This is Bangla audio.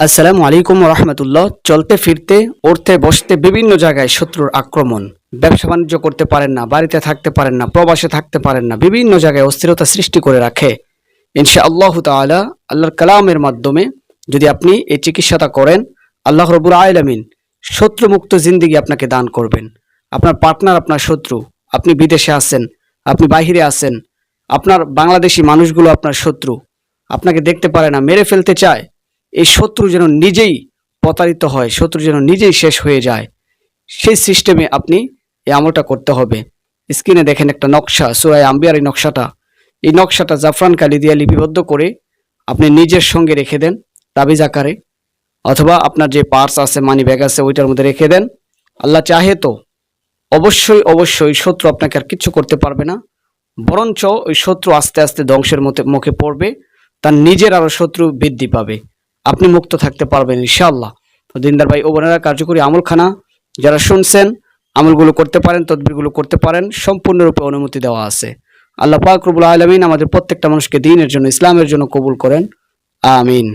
আসসালামু আলাইকুম রহমতুল্লাহ চলতে ফিরতে, উঠতে বসতে বিভিন্ন জায়গায় শত্রুর আক্রমণ। ব্যবসা বাণিজ্য করতে পারেন না, বাড়িতে থাকতে পারেন না, প্রবাসে থাকতে পারেন না, বিভিন্ন জায়গায় অস্থিরতা সৃষ্টি করে রাখে। ইনশা আল্লাহ তালা আল্লাহর কালামের মাধ্যমে যদি আপনি এই চিকিৎসাটা করেন, আল্লাহ রবুর আলমিন শত্রুমুক্ত জিন্দিগি আপনাকে দান করবেন। আপনার পার্টনার আপনার শত্রু, আপনি বিদেশে আছেন, আপনি বাহিরে আছেন, আপনার বাংলাদেশি মানুষগুলো আপনার শত্রু, আপনাকে দেখতে পারে না, মেরে ফেলতে চায় এই শত্রু যেন নিজেই প্রতারিত হয়, শত্রু যেন নিজেই শেষ হয়ে যায়, সেই সিস্টেমে আপনি এই আমলটা করতে হবে। স্ক্রিনে দেখেন একটা নকশা সুরায় আম্বিয়ার এই নকশাটা। এই নকশাটা জাফরান কালি দিয়ে লিপিবদ্ধ করে আপনি নিজের সঙ্গে রেখে দেন তাবিজ আকারে, অথবা আপনার যে পার্স আছে মানি ব্যাগ আছে, ওইটার মধ্যে রেখে দেন। আল্লাহ চাহে তো অবশ্যই অবশ্যই শত্রু আপনাকে আর কিচ্ছু করতে পারবে না, বরঞ্চ ওই শত্রু আস্তে আস্তে ধ্বংসের মধ্যে, মুখে পড়বে, তার নিজের আরও শত্রু বৃদ্ধি পাবে। আপনি মুক্ত থাকতে পারবেন, ইনশাআল্লাহ। তো দিনদার ভাই ও বোনেরা, কার্যকরী আমলখানা, যারা শুনছেন, আমলগুলো করতে পারেন, তদবিরগুলো করতে পারেন, সম্পূর্ণরূপে অনুমতি দেওয়া আছে। আল্লাহ পাক রবুল আলমিন আমাদের প্রত্যেকটা মানুষকে দিনের জন্য, ইসলামের জন্য কবুল করেন। আমিন।